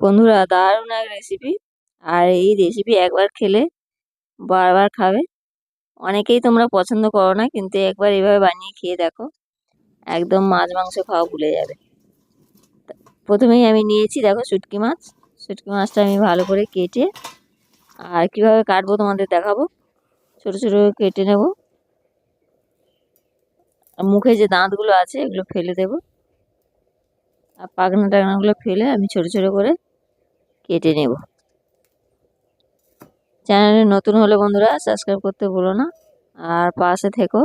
বন্ধুরা, দারুণ এক রেসিপি আর এই রেসিপি একবার খেলে বারবার খাবে। অনেকেই তোমরা পছন্দ করো না, কিন্তু একবার এভাবে বানিয়ে খেয়ে দেখো। একদম মাছ মাংস খাওয়া ভুলে যাবে। প্রথমেই আমি নিয়েছি, দেখো শুটকি মাছ। শুটকি মাছটা আমি ভালো করে কেটে আর কীভাবে কাটবো তোমাদের দেখাবো। ছোট ছোট কেটে নেব। মুখে যে দাঁতগুলো আছে, এগুলো ফেলে দেব। আর পাখনা টাকনাগুলো ফেলে আমি ছোট ছোট করে কেটে নেব। চ্যানেলে নতুন হলে বন্ধুরা সাবস্ক্রাইব করতে ভুলো না। আর পাশে থেকো।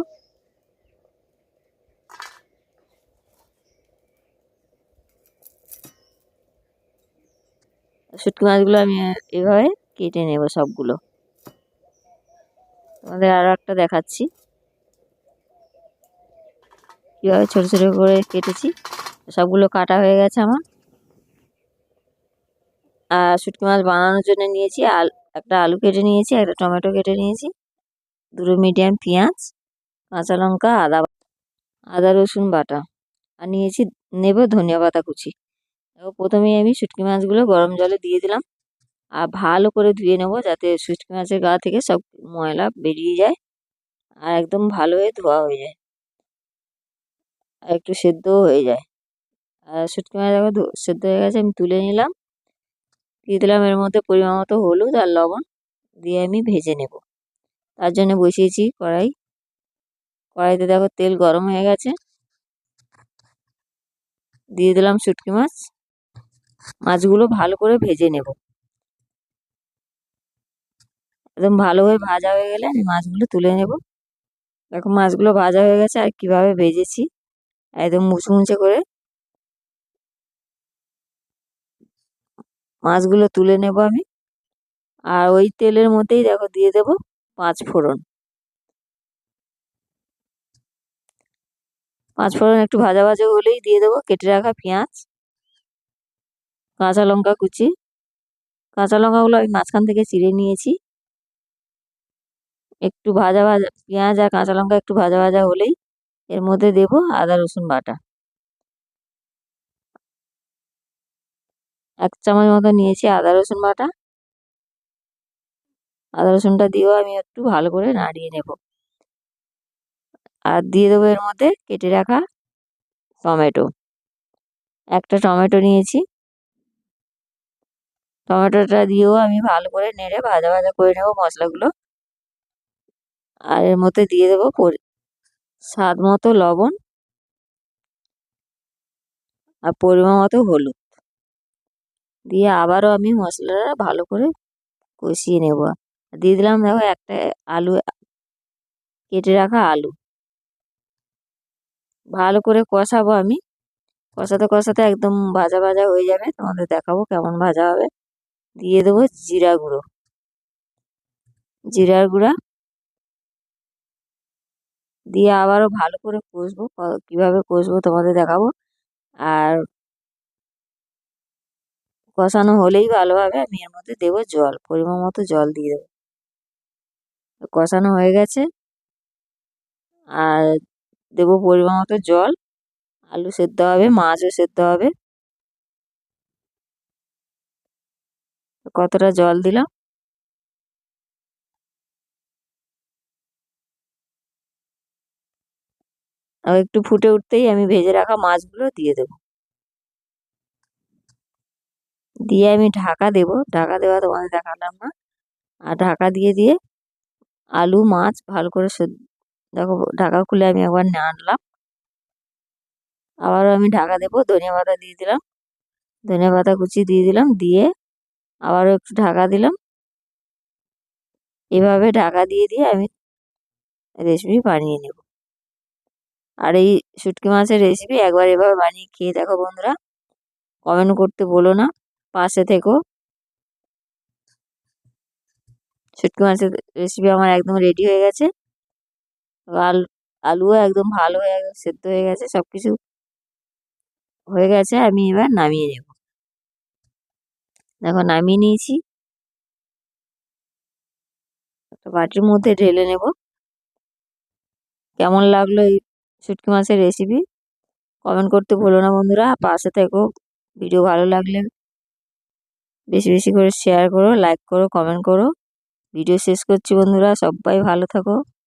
শুটকি মাছগুলো আমি এভাবে কেটে নেব সবগুলো। তোমাদের আরও একটা দেখাচ্ছি। কীভাবে ছোটো ছোটো করে কেটেছি। সবগুলো কাটা হয়ে গেছে আমার। শুটকি মাছ বানানোর জন্য নিয়েছি। আল, একটা আলু কেটে নিয়েছি, একটা টমেটো কেটে নিয়েছি, দুটো মিডিয়াম পেঁয়াজ, কাঁচা লঙ্কা, আদা আদা, রসুন বাটা। আর নিয়েছি, নেব ধনিয়া পাতা কুচি। এবার প্রথমেই আমি শুটকি মাছগুলো গরম জলে দিয়ে দিলাম। আর ভালো করে ধুয়ে নেব যাতে শুটকি মাছের গা থেকে সব ময়লা বেরিয়ে যায় আর একদম ভালো হয়ে ধোয়া হয়ে যায়। আর একটু সেদ্ধও হয়ে যায়। আর শুটকি মাছ দেখো সেদ্ধ হয়ে গেছে, আমি তুলে নিলাম। দিয়ে দিলাম, এর মধ্যে পরিমাণ মতো হলুদ আর লবণ দিয়ে আমি ভেজে নেব। তার জন্য বসিয়েছি কড়াই। কড়াইতে দেখো তেল গরম হয়ে গেছে। দিয়ে দিলাম শুটকি মাছ। মাছগুলো ভালো করে ভেজে নেব। একদম ভালোভাবে ভাজা হয়ে গেলে আমি মাছগুলো তুলে নেব। দেখো মাছগুলো ভাজা হয়ে গেছে আর কীভাবে ভেজেছি। একদম মুচমুচে করে মাছগুলো তুলে নেব আমি। আর ওই তেলের মধ্যেই দেখো দিয়ে দেব পাঁচ ফোড়ন। পাঁচ ফোড়ন একটু ভাজা ভাজা হলেই দিয়ে দেবো, কেটে রাখা পেঁয়াজ, কাঁচা লঙ্কা কুচি। কাঁচা লঙ্কাগুলো আমি মাঝখান থেকে চিড়ে নিয়েছি। একটু ভাজা ভাজা, পেঁয়াজ আর কাঁচা লঙ্কা একটু ভাজা ভাজা হলেই এর মধ্যে দেব আদা রসুন বাটা। এক চামচ মতো নিয়েছি আদা রসুন বাটা। আদা রসুনটা দিয়েও আমি একটু ভালো করে নাড়িয়ে নেব। আর দিয়ে দেবো এর মধ্যে কেটে রাখা টমেটো। একটা টমেটো নিয়েছি। টমেটোটা দিয়েও আমি ভালো করে নেড়ে ভাজা ভাজা করে নেব মশলাগুলো। আর এর মধ্যে দিয়ে দেবো স্বাদ মতো লবণ আর পরিমাণ মতো হলুদ। দিয়ে আবারও আমি মশলাটা ভালো করে কষিয়ে নেব। দিয়ে দিলাম দেখো একটা আলু, কেটে রাখা আলু। ভালো করে কষাবো আমি। কষাতে কষাতে একদম ভাজা ভাজা হয়ে যাবে। তোমাদের দেখাবো কেমন ভাজা হবে। দিয়ে দেবো জিরা গুঁড়ো। জিরার গুঁড়া। দিয়ে আবারও ভালো করে কষবো। কীভাবে কষবো তোমাদের দেখাবো। আর কষানো হলেই ভালোভাবে আমি এর মধ্যে দেবো জল, পরিমাণ মতো জল দিয়ে দেবো। কষানো হয়ে গেছে। আর দেবো পরিমাণ মতো জল, আলু সেদ্ধ হবে, মাছও সেদ্ধ হবে। কতটা জল দিলাম? একটু ফুটে উঠতেই আমি ভেজে রাখা মাছগুলো দিয়ে দেবো। দিয়ে আমি ঢাকা দেব। ঢাকা দেওয়া তোমাদের দেখালাম না। আর ঢাকা দিয়ে দিয়ে আলু, মাছ ভালো করে দেখো ঢাকা খুলে আমি একবার নাড়লাম আবারও আমি ঢাকা দেবো। ধনিয়া পাতা দিয়ে দিলাম। ধনিয়া পাতা কুচি দিয়ে দিলাম। দিয়ে আবারও একটু ঢাকা দিলাম। এভাবে ঢাকা দিয়ে দিয়ে আমি রেসিপি বানিয়ে নেব। আর এই শুটকি মাছের রেসিপি একবার এভাবে বানিয়ে খেয়ে দেখো বন্ধুরা। কমেন্ট করতে বলো না। পাশে থেকো। শুটকি মাছের রেসিপি আমার একদম রেডি হয়ে গেছে। আলু, আলুও একদম ভালো হয়ে সেদ্ধ হয়ে গেছে সব কিছু হয়ে গেছে, আমি এবার নামিয়ে নেব। দেখো নামিয়ে নিয়েছি। একটা বাটির মধ্যে ঢেলে নেব। কেমন লাগল এই শুটকি মাছের রেসিপি কমেন্ট করতে ভুলো না বন্ধুরা, পাশে থেকো। ভিডিও ভালো লাগলে বেশি বেশি করে শেয়ার করো লাইক করো কমেন্ট করো। ভিডিও শেষ করছি বন্ধুরা, সবাই ভালো থাকো।